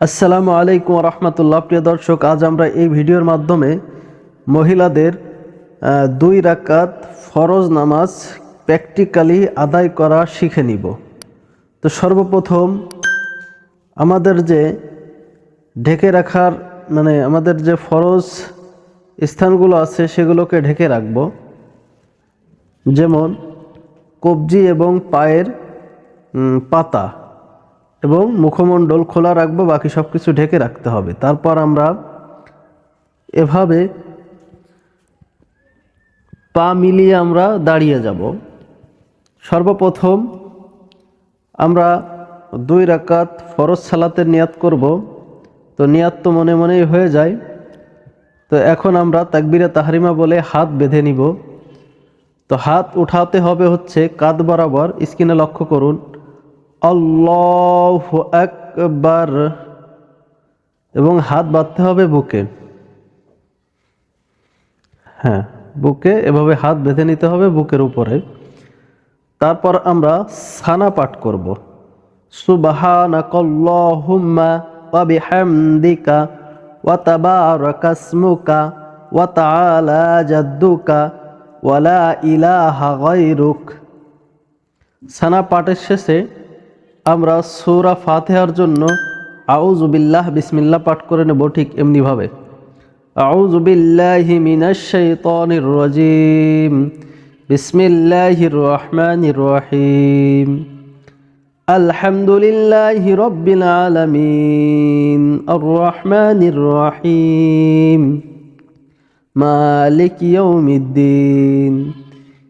আসসালামু আলাইকুম রহমতুল্লাহ। প্রিয় দর্শক, আজ আমরা এই ভিডিওর মাধ্যমে মহিলাদের দুই রাকাত ফরজ নামাজ প্র্যাকটিক্যালি আদায় করা শিখে নিব। তো সর্বপ্রথম আমাদের যে ঢেকে রাখার মানে আমাদের যে ফরজ স্থানগুলো আছে সেগুলোকে ঢেকে রাখব। যেমন কবজি এবং পায়ের পাতা। এবং মুখমণ্ডল খোলা রাখব, বাকি সব কিছু ঢেকে রাখতে হবে। তারপর আমরা এভাবে পা মিলিয়ে আমরা দাঁড়িয়ে যাব। সর্বপ্রথম আমরা দুই রাকাত ফরজ সালাতের নিয়াত করব। তো নিয়াত তো মনে মনেই হয়ে যায়। তো এখন আমরা তাকবিরে তাহারিমা বলে হাত বেঁধে নিব। তো হাত উঠাতে হবে হচ্ছে কাঁধ বরাবর স্ক্রিনে লক্ষ্য করুন। আল্লাহ একবার এবং হাত বাঁধতে হবে বুকে। হ্যাঁ বুকে এভাবে হাত বেঁধে নিতে হবে বুকের উপরে। তারপর আমরা সানা পাঠ করব। সুবহানাকাল্লাহুম্মা ওয়া বিহামদিকা ওয়া তাবারাকা ইসমুকা ওয়া তাআলা জাদ্দুকা ওয়া লা ইলাহা গায়রুক। সানা পাঠের শেষে আমরা সূরা ফাতিহার জন্য আউযু বিল্লাহ বিসমিল্লাহ পাঠ করে নেব ঠিক এমনিভাবে। আউযু বিল্লাহি মিনাশ শাইতানির রাজিম। বিসমিল্লাহির রহমানির রহিম। আলহামদুলিল্লাহি রব্বিল আলামিন। আর রহিম। মালিক ইয়াউমিদ্দিন।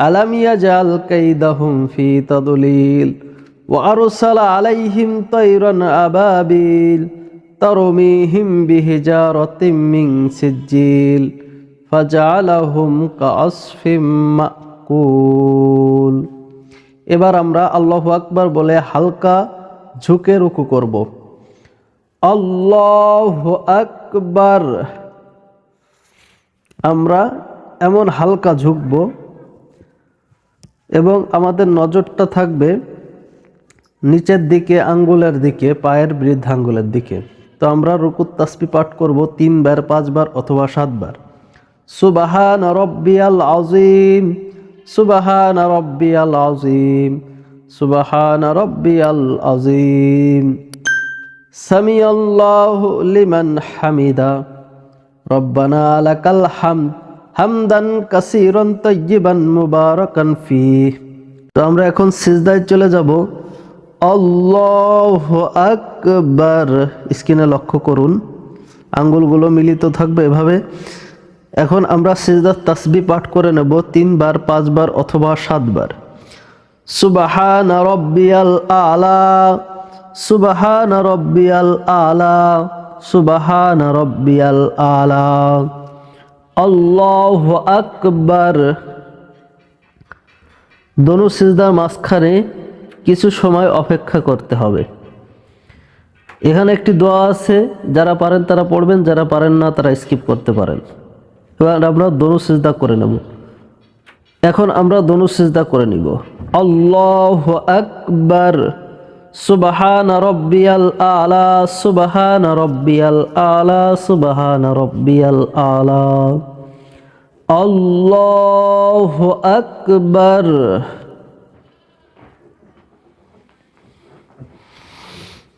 ألم يجعل كيدهم في تضليل وأرسل عليهم طيرا أبابيل ترميهم بحجارة من سجيل فجعلهم كعصف مأكول এবার আমরা আল্লাহু আকবার বলে হালকা ঝুঁকে রুকু করব আল্লাহ আকবার আমরা এমন হালকা ঝুঁকবো এবং আমাদের নজরটা থাকবে নিচের দিকে, আঙ্গুলের দিকে, পায়ের বৃদ্ধাঙ্গুলের দিকে। তো আমরা রুকুত তাসপি পাঠ করব তিনবার, পাঁচবার অথবা সাতবার। সুবাহান রব্বিয়াল আজিম সুবাহান রব্বিয়াল আজিম সুবাহান রব্বিয়াল আজিম সামি আল্লাহ লিমান হামিদা, রব্বানা লাকাল হামদ। হামদান কাসিরন তৈজিবান মুবারকান ফি তো আমরা এখন সিজদায় চলে যাব। আল্লাহ আকবার। স্ক্রিনে লক্ষ্য করুন। আঙ্গুলগুলো মিলিত থাকবে এভাবে। এখন আমরা সিজদার তাসবি পাঠ করে নেব তিনবার, পাঁচবার অথবা সাতবার। সুবাহান রব্বিয়াল আলা। সুবাহান রব্বিয়াল আলা। সুবাহান রব্বিয়াল আলা। আল্লাহ আকবার। দনু সিজদার মাঝখানে কিছু সময় অপেক্ষা করতে হবে। এখানে একটি দোয়া আছে, যারা পারেন তারা পড়বেন, যারা পারেন না তারা স্কিপ করতে পারেন। এবার আমরা দনু সিজদা করে নেব। এখন আমরা দনু সিজদা করে নিব। আল্লাহ আকবার। সুবাহান রব্বিয়াল আলা, সুবাহান রব্বিয়াল আলা, সুবাহান রব্বিয়াল আলা। আল্লাহ আকবার।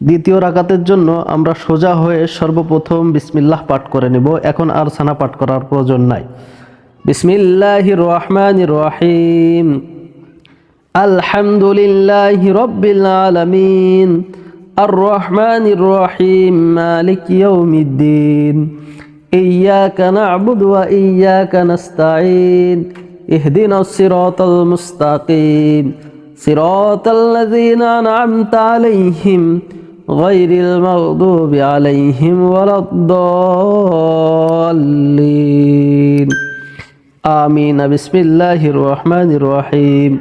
দ্বিতীয় রাকাতের জন্য আমরা সোজা হয়ে সর্বপ্রথম বিসমিল্লাহ পাঠ করে নেব। এখন আর সানা পাঠ করার প্রয়োজন নাই। বিসমিল্লাহ রহমান রহিম। আলহামদুলিল্লাহ রব্বিল আলামিন আর রহমান রহিম মালিক ইয়াউমিদ্দিন إياك نعبد وإياك نستعين اهدنا الصراط المستقيم صراط الذين أنعمت عليهم غير المغضوب عليهم ولا الضالين آمين بسم الله الرحمن الرحيم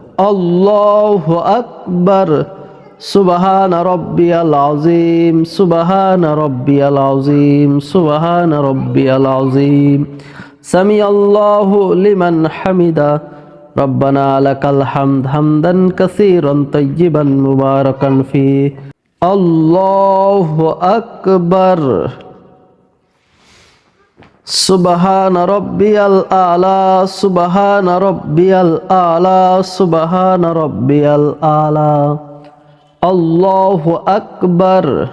আল্লাহ আকবার সুবাহান রব্বিয়াল আযীম সুবাহান রব্বিয়াল আযীম সুবাহান রব্বিয়াল আযীম সামি আল্লাহু লিমান হামিদা ربنا لك الحمد حمدا كثيرا طيبا مباركا فيه الله أكبر সুবহান রব্বিয়াল আলা, সুবহান রব্বিয়াল আলা, সুবহান রব্বিয়াল আলা। আল্লাহু আকবার।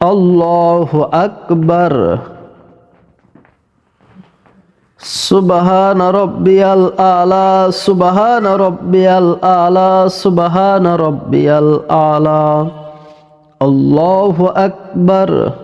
আল্লাহু আকবার। সুবহান রব্বিয়াল আলা, সুবহান রব্বিয়াল আলা, সুবহান রব্বিয়াল আলা। আল্লাহু আকবার।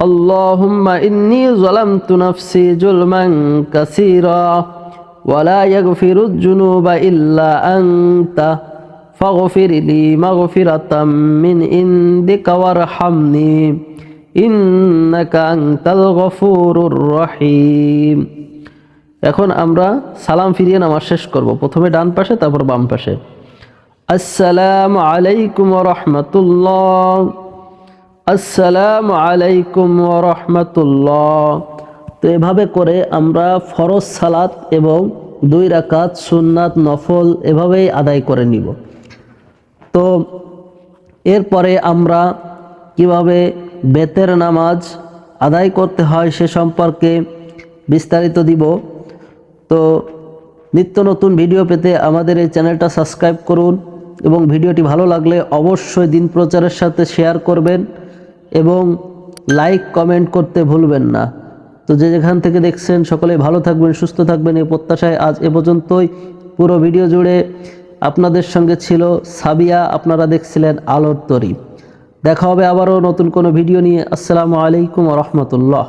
اللهم إني ظلمت نفسي ظلما كثيرا ولا يغفر الذنوب إلا أنت فاغفر لي مغفرة من عندك وارحمني إنك أنت الغفور الرحيم এখন আমরা সালাম ফিরিয়ে নামাজ শেষ করব প্রথমে ডান পাশে তারপর বাম পাশে আসসালামু আলাইকুম রহমতুল্লাহ আসসালামু আলাইকুম রহমতুল্লাহ। তো এভাবে করে আমরা ফরজ সালাত এবং দুই রাকাত সুন্নাত নফল এভাবেই আদায় করে নিব। তো এরপরে আমরা কীভাবে বেতের নামাজ আদায় করতে হয় সে সম্পর্কে বিস্তারিত দিব। তো নিত্য নতুন ভিডিও পেতে আমাদের এই চ্যানেলটা সাবস্ক্রাইব করুন এবং ভিডিওটি ভালো লাগলে অবশ্যই দিন প্রচারের সাথে শেয়ার করবেন। এবং লাইক কমেন্ট করতে ভুলবেন না। তো যে যেখান থেকে দেখছেন সকলে ভালো থাকবেন, সুস্থ থাকবেন। এই প্রত্যাশায় আজ এ পর্যন্তই। পুরো ভিডিও জুড়ে আপনাদের সঙ্গে ছিল সাবিয়া। আপনারা দেখছিলেন আলোর তরি। দেখা হবে আবারও নতুন কোনো ভিডিও নিয়ে। আসসালামু আলাইকুম রহমতুল্লাহ।